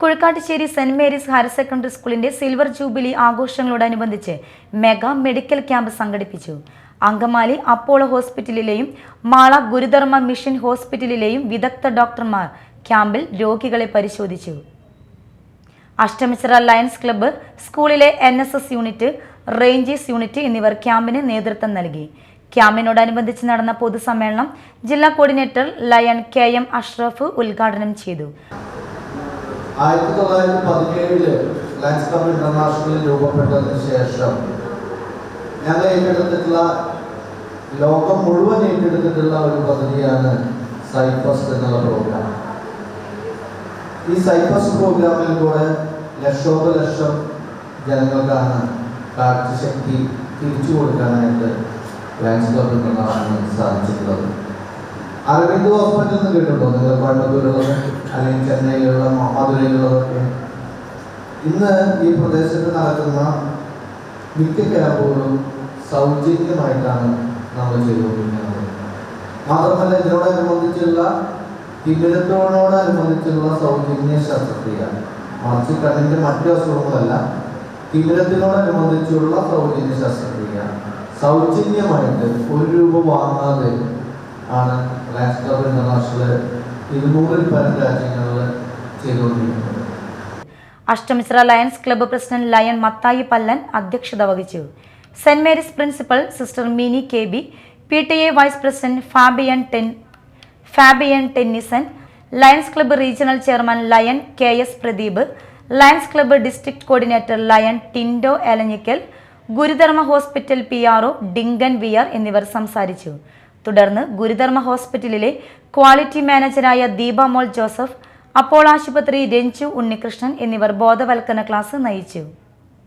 Kuzhakkattussery Saint Mary's higher secondary സ്കൂളിന്റെ silver jubilee ആഘോഷങ്ങളോടനുബന്ധിച്ച് mega medical camp സംഘടിപ്പിച്ചു. Angamaly Apollo ഹോസ്പിറ്റലിലെയും മാള ഗുരുധർമ്മ മിഷൻ ഹോസ്പിറ്റലിലെയും വിദഗ്ധ ഡോക്ടർമാർ ക്യാമ്പിൽ രോഗികളെ പരിശോധിച്ചു. അഷ്ടമിച്ചിറ ലയൺസ് ക്ലബ്ബ് സ്കൂളിലെ എൻ യൂണിറ്റ് റേഞ്ചേഴ്സ് യൂണിറ്റ് എന്നിവർ ക്യാമ്പിന് നേതൃത്വം നൽകി. ക്യാമ്പിനോടനുബന്ധിച്ച് നടന്ന പൊതുസമ്മേളനം ജില്ലാ coordinator lion K M Ashraf ഉദ്ഘാടനം ചെയ്തു. ആയിരത്തി തൊള്ളായിരത്തി പതിനേഴിൽ ലയൻസ് ക്ലബ് ഇന്റർനാഷണൽ രൂപപ്പെട്ടതിന് ശേഷം ഞങ്ങൾ ഏറ്റെടുത്തിട്ടുള്ള ലോകം മുഴുവൻ ഏറ്റെടുത്തിട്ടുള്ള ഒരു പദ്ധതിയാണ് സൈപ്രസ് എന്നുള്ള പ്രോഗ്രാം ഈ സൈപ്രസ് പ്രോഗ്രാമിൽ കൂടെ ലക്ഷോപലക്ഷം ജനങ്ങൾക്കാണ് കാഴ്ചശക്തി തിരിച്ചു കൊടുക്കാനായിട്ട് ലയൻസ് ക്ലബ് ഇന്റർനാഷണൽ സാധിച്ചിട്ടുള്ളത്. അരവിന്ദ് ഹോസ്പിറ്റൽ നിന്ന് കേട്ടിട്ടുണ്ടോ? നിങ്ങൾ കോയമ്പത്തൂരുള്ളത് ഇന്ന് ഈ പ്രദേശത്ത് നടക്കുന്ന മിക്ക ക്യാമ്പുകളും സൗജന്യമായിട്ടാണ് നമ്മൾ ചെയ്തുകൊണ്ടിരിക്കുന്നത്. മാത്രമല്ല ഇതിനോടനുബന്ധിച്ചുള്ള തിമിരത്തോടനുബന്ധിച്ചുള്ള സൗജന്യ ശസ്ത്രക്രിയ. മറിച്ച് കണ്ണിന്റെ മറ്റു അസുഖങ്ങളല്ല തിമിരത്തിനോടനുബന്ധിച്ചുള്ള സൗജന്യ ശസ്ത്രക്രിയ. സൗജന്യമായിട്ട് ഒരു രൂപ വാങ്ങാതെ ആണ് ലാസ്റ്റ് ഇന്റർനാഷണൽ ഇരുന്നൂറിൽ പരം രാജ്യങ്ങളിൽ ചെയ്തുകൊണ്ടിരിക്കുന്നത്. Ashtamichira Lions club president Lion Mathai Pallan അധ്യക്ഷത വഹിച്ചു. Saint Mary's principal sister Mini K B P T A vice president Fabian ten Fabian Tennyson Lions club regional chairman Lion K S Pradeep Lions club district coordinator Lion ടിൻഡോ Elanjikkal Gurudharma hospital P R O Dinkan V R എന്നിവർ സംസാരിച്ചു. തുടർന്ന് ഗുരുധർമ്മ ഹോസ്പിറ്റലിലെ quality മാനേജരായ Deepamol Joseph അപ്പോൾ ആശുപത്രി രഞ്ജു ഉണ്ണികൃഷ്ണൻ എന്നിവർ ബോധവൽക്കരണ class നയിച്ചു.